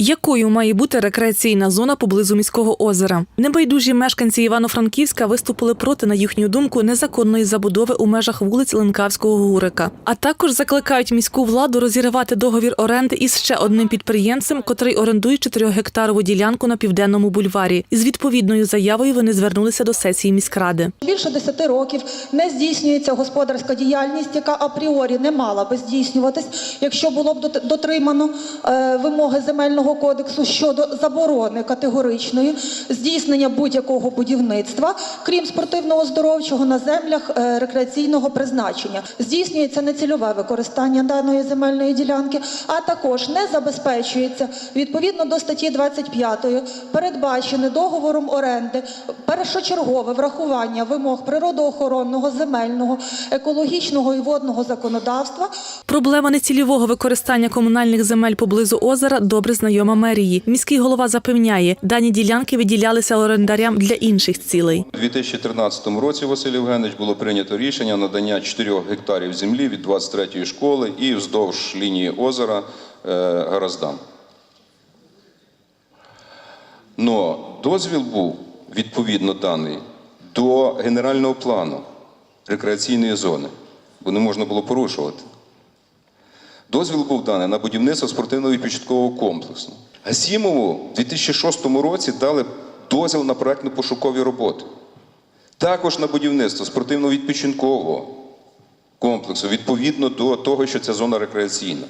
Якою має бути рекреаційна зона поблизу міського озера? Небайдужі мешканці Івано-Франківська виступили проти, на їхню думку, незаконної забудови у межах вулиць Ленкавського Гурика. А також закликають міську владу розірвати договір оренди із ще одним підприємцем, котрий орендує 4-гектарову ділянку на південному бульварі. Із відповідною заявою вони звернулися до сесії міськради. Більше 10 років не здійснюється господарська діяльність, яка апріорі не мала би здійснюватись, якщо було б дот- дотримано е, вимоги земельного кодексу щодо заборони категоричної здійснення будь-якого будівництва, крім спортивно-оздоровчого на землях е, рекреаційного призначення. Здійснюється нецільове використання даної земельної ділянки, а також не забезпечується відповідно до статті 25 передбачене договором оренди першочергове врахування вимог природоохоронного, земельного, екологічного і водного законодавства Проблема нецільового використання комунальних земель поблизу озера добре знайома мерії. Міський голова запевняє, дані ділянки виділялися орендарям для інших цілей. У 2013 році, Василь Євгенович, було прийнято рішення надання 4 гектарів землі від 23-ї школи і вздовж лінії озера е, Гараздам. Но дозвіл був відповідно даний до генерального плану рекреаційної зони, бо не можна було порушувати. Дозвіл був даний на будівництво спортивного відпочинкового комплексу. Гасімову в 2006 році дали дозвіл на проектно-пошукові роботи. Також на будівництво спортивного відпочинкового комплексу відповідно до того, що це зона рекреаційна.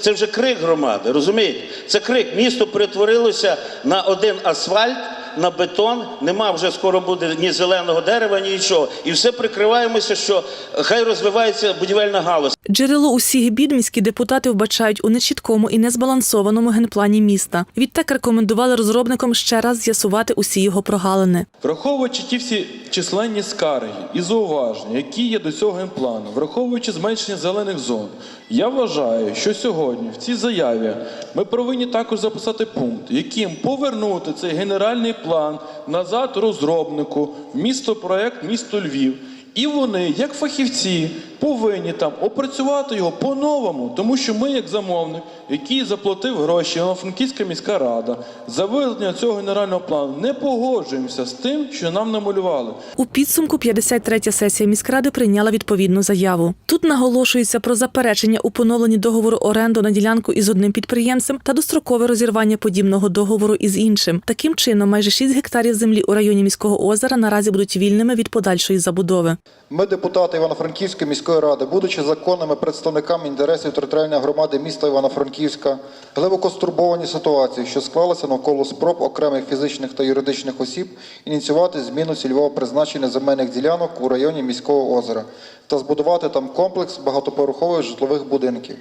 Це вже крик громади, розумієте? Це крик. Місто перетворилося на один асфальт, на бетон. Нема вже скоро буде ні зеленого дерева, ні нічого. І все прикриваємося, що хай розвивається будівельна галузь. Джерело усіх бід міські депутати вбачають у нечіткому і незбалансованому генплані міста. Відтак рекомендували розробникам ще раз з'ясувати усі його прогалини. Враховуючи ті всі численні скарги і зауваження, які є до цього генплану, враховуючи зменшення зелених зон, я вважаю, що сьогодні в цій заяві ми повинні також записати пункт, яким повернути цей генеральний план назад розробнику в місто проект місто Львів. І вони, як фахівці, повинні там опрацювати його по-новому, тому що ми, як замовник, який заплатив гроші, Івано-Франківська міська рада за визнання цього генерального плану, не погоджуємося з тим, що нам намалювали. У підсумку 53-я сесія міськради прийняла відповідну заяву. Тут наголошується про заперечення у поновленні договору оренду на ділянку із одним підприємцем та дострокове розірвання подібного договору із іншим. Таким чином, майже 6 гектарів землі у районі міського озера наразі будуть вільними від подальшої забудови. Ми, депутати Івано-Франківської міської ради, будучи законними представниками інтересів територіальної громади міста Івано-Франківська, глибоко стурбовані ситуацією, що склалася навколо спроб окремих фізичних та юридичних осіб ініціювати зміну цільового призначення земельних ділянок у районі міського озера та збудувати там комплекс багатоповерхових житлових будинків.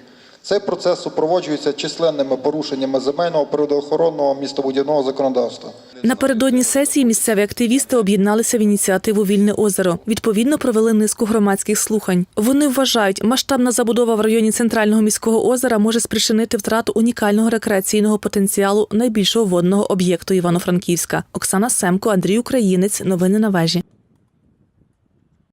Цей процес супроводжується численними порушеннями земельного природоохоронного містобудівного законодавства. Напередодні сесії місцеві активісти об'єдналися в ініціативу Вільне озеро. Відповідно, провели низку громадських слухань. Вони вважають, масштабна забудова в районі центрального міського озера може спричинити втрату унікального рекреаційного потенціалу найбільшого водного об'єкту Івано-Франківська. Оксана Семко, Андрій Українець. Новини на вежі.